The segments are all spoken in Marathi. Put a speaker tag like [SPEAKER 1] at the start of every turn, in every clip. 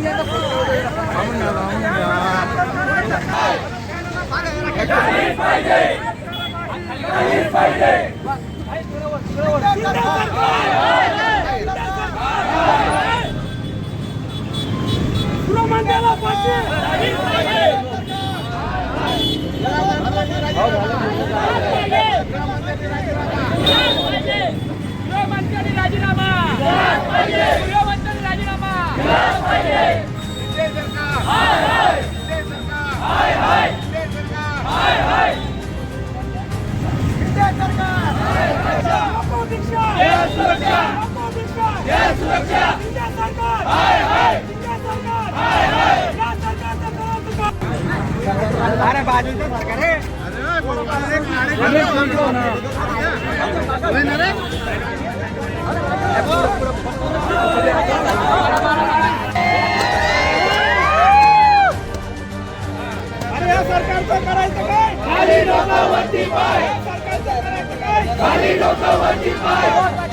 [SPEAKER 1] गृहमंत्र्यांनी सरकारचं करायचं काय खाली डोकं वरती पाय सरकारचं करायचं काय खाली डोकं वरती पाय काय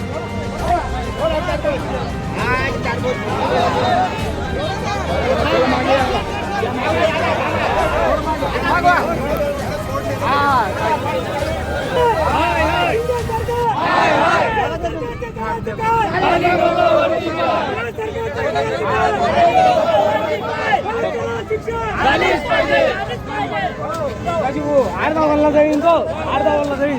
[SPEAKER 1] अर्धा वल्ला जाईन तो अर्धा
[SPEAKER 2] वल्ला जाईन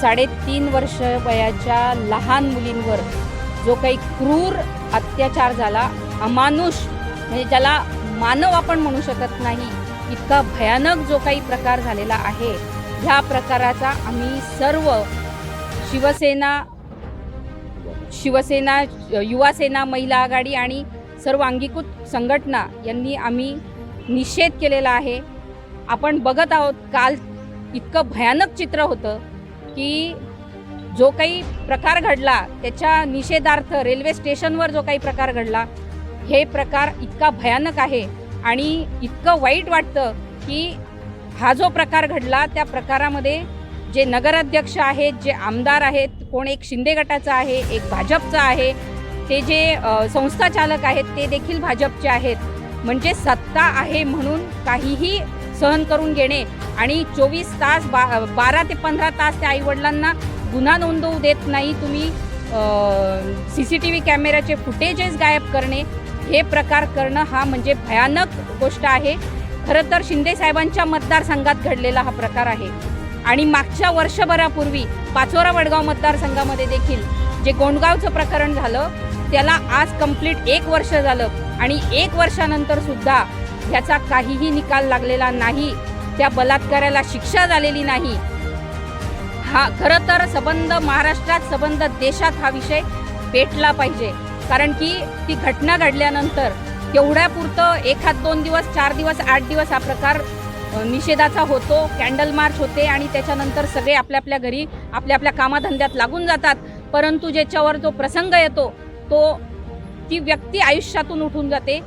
[SPEAKER 3] साडेतीन वर्ष वयाच्या लहान मुलींवर जो काही क्रूर अत्याचार झाला अमानुष म्हणजे ज्याला मानव आपण म्हणू शकत नाही इतका भयानक जो काही प्रकार झालेला आहे ह्या प्रकाराचा आम्ही सर्व शिवसेना शिवसेना युवासेना महिला आघाडी आणि सर्व अंगीकृत संघटना यांनी आम्ही निषेध केलेला आहे. आपण बघत आहोत काल इतकं भयानक चित्र होतं की जो काही प्रकार घडला त्याच्या निषेधार्थ रेल्वे स्टेशनवर जो काही प्रकार घडला हे प्रकार इतका भयानक आहे. आणि इतकं वाईट वाटतं की हा जो प्रकार घडला त्या प्रकारामध्ये जे नगराध्यक्ष आहेत जे आमदार आहेत कोण एक शिंदे गटाचा आहे एक भाजपचा आहे ते जे संस्थाचालक आहेत ते देखील भाजपचे आहेत. म्हणजे सत्ता आहे म्हणून काहीही सहन करून घेणे आणि चोवीस तास बा बारा ते पंधरा तास त्या आईवडिलांना गुन्हा नोंदवू देत नाही तुम्ही सी सी टी व्ही कॅमेऱ्याचे फुटेजेस गायब करणे हे प्रकार करणं हा म्हणजे भयानक गोष्ट आहे. खरं तर शिंदेसाहेबांच्या मतदारसंघात घडलेला हा प्रकार आहे. आणि मागच्या वर्षभरापूर्वी पाचोरा वडगाव मतदारसंघामध्ये देखील जे गोंडगावचं प्रकरण झालं त्याला आज कंप्लीट एक वर्ष झालं आणि एक वर्षानंतर सुद्धा ह्याचा काहीही निकाल लागलेला नाही त्या बलात्काराला शिक्षा झालेली नाही. हा खरं तर संबंध महाराष्ट्रात संबंध देशात हा विषय पेटला पाहिजे. कारण की ती घटना घडल्यानंतर तेवढ्यापुरतं एखाद दोन दिवस चार दिवस आठ दिवस हा प्रकार निषेधाचा होतो कॅन्डल मार्च होते आणि त्याच्यानंतर सगळे आपल्या आपल्या घरी आपल्या आपल्या कामाधंद्यात लागून जातात. परंतु ज्याच्यावर जो प्रसंग येतो तो ती व्यक्ती आयुष्यातून उठून जाते.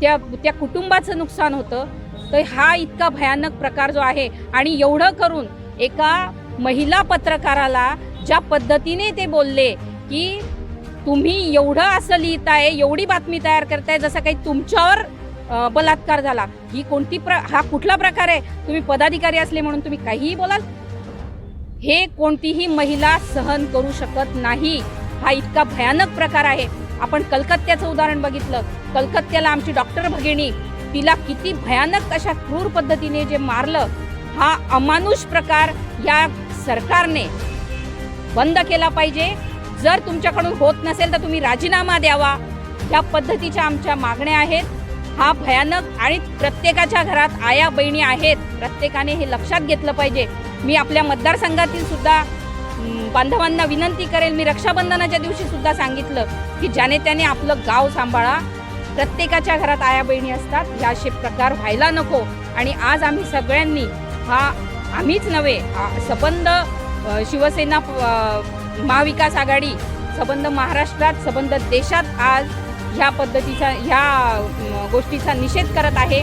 [SPEAKER 3] त्या त्या कुटुंबाचं नुकसान होतं. तर हा इतका भयानक प्रकार जो आहे आणि एवढं करून एका महिला पत्रकाराला ज्या पद्धतीने ते बोलले की तुम्ही एवढं असं लिहिताय एवढी बातमी तयार करताय जसं काही तुमच्यावर बलात्कार झाला. ही कोणती प्र हा कुठला प्रकार आहे? तुम्ही पदाधिकारी असले म्हणून तुम्ही काहीही बोलाल? हे कोणतीही महिला सहन करू शकत नाही. हा इतका भयानक प्रकार आहे. आपण कलकत्त्याचं उदाहरण बघितलं. कलकत्त्याला आमची डॉक्टर भगिनी तिला किती भयानक अशा क्रूर पद्धतीने जे मारलं हा अमानुष प्रकार या सरकारने बंद केला पाहिजे. जर तुमच्याकडून होत नसेल तर तुम्ही राजीनामा द्यावा. या पद्धतीच्या आमच्या मागण्या आहेत. हा भयानक आणि प्रत्येकाच्या घरात आया बहिणी आहेत. प्रत्येकाने हे लक्षात घेतलं पाहिजे. मी आपल्या मतदारसंघातील सुद्धा बांधवांना विनंती करेल. मी रक्षाबंधनाच्या दिवशी सुद्धा सांगितलं की ज्याने त्याने आपलं गाव सांभाळा. प्रत्येकाच्या घरात आया बहिणी असतात. हे असे प्रकार व्हायला नको. आणि आज आम्ही सगळ्यांनी हा आम्हीच नव्हे सबंध शिवसेना महाविकास आघाडी सबंध महाराष्ट्रात सबंध देशात आज ह्या पद्धतीचा ह्या गोष्टीचा निषेध करत आहे.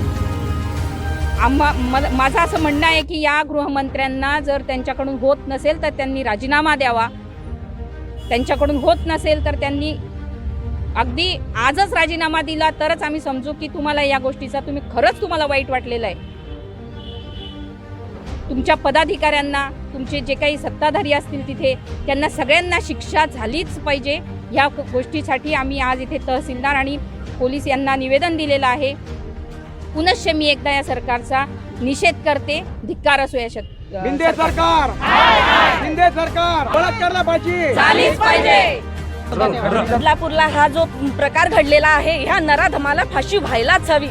[SPEAKER 3] आम्हा माझं असं म्हणणं आहे की या गृहमंत्र्यांना जर त्यांच्याकडून होत नसेल तर त्यांनी राजीनामा द्यावा. त्यांच्याकडून होत नसेल तर त्यांनी अगदी आजच राजीनामा दिला तरच आम्ही समजू की तुम्हाला या गोष्टीचा तुम्ही खरंच तुम्हाला वाईट वाटलेलं आहे. तुमच्या पदाधिकाऱ्यांना तुमचे जे काही सत्ताधारी असतील तिथे त्यांना सगळ्यांना शिक्षा झालीच पाहिजे. या क- गोष्टीसाठी आम्ही आज इथे तहसीलदार आणि पोलीस यांना निवेदन दिलेलं आहे. पुनश्च मी एकदा या सरकारचा निषेध करते. धिक्कार असो या शक
[SPEAKER 1] शिंदे सरकार. शिंदे सरकार! बलात्कारला पाहिजे!
[SPEAKER 3] झालीच पाहिजे!
[SPEAKER 2] बदलापूरला हा जो प्रकार घडलेला आहे ह्या नराधमाला फाशी व्हायलाच हवी.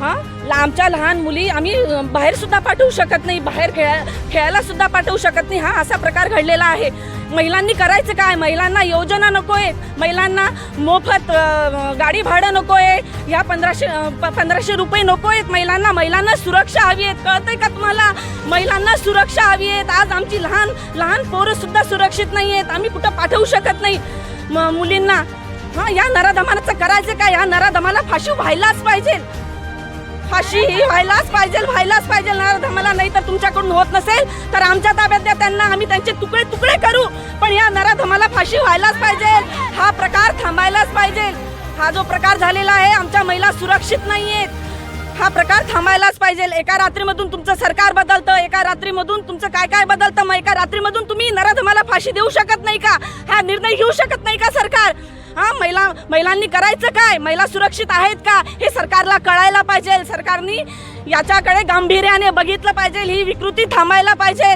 [SPEAKER 2] हां? आमच्या लहान मुली आम्ही बाहेर सुद्धा पाठवू शकत नाही. बाहेर खेळा खेळायला सुद्धा पाठवू शकत नाही. हा असा प्रकार घडलेला आहे. महिलांनी करायचं काय? महिलांना योजना नको आहे महिलांना मोफत गाडी भाडं नको आहे ह्या पंधराशे प- पंधराशे रुपये नको आहेत महिलांना. महिलांना सुरक्षा हवी आहेत. कळतंय का तुम्हाला? महिलांना सुरक्षा हवी आहेत. आज आमची लहान लहान पोरं सुद्धा सुरक्षित नाही आहेत. आम्ही कुठं पाठवू शकत नाही? म- मुलींना. हां या नराधमानाचं करायचं काय? या नराधमाला फाशी व्हायलाच पाहिजे. फाशी ही व्हायलाच पाहिजे व्हायलाच पाहिजे. नराधमाला नाही तर तुमच्याकडून होत नसेल. तर आमच्या ताब्यात द्या त्यांना आम्ही त्यांचे तुकडे तुकडे करू. पण या नराधमाला फाशी व्हायलाच पाहिजे. हा प्रकार थांबायलाच पाहिजे. हा जो प्रकार झालेला आहे आमच्या महिला सुरक्षित नाही आहेत हा प्रकार थांबायलाच पाहिजे. एका रात्रीमधून तुमचं सरकार बदलतं एका रात्रीमधून तुमचं काय काय बदलतं मग एका रात्रीमधून तुम्ही नराधमाला फाशी देऊ शकत नाही का? हा निर्णय घेऊ शकत नाही का सरकार? हा महिला महिलांनी करायचं काय? महिला सुरक्षित आहेत का? हे सरकारला कळायला पाहिजे. सरकारनी याच्याकडे गांभीर्याने बघितलं पाहिजे. ही विकृती थांबायला पाहिजे.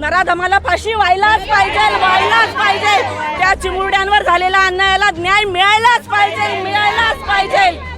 [SPEAKER 2] नराधमाला फाशी व्हायलाच पाहिजे व्हायलाच पाहिजे. त्या चिमुरड्यांवर झालेल्या अन्यायाला न्याय मिळायलाच पाहिजे मिळायलाच पाहिजे.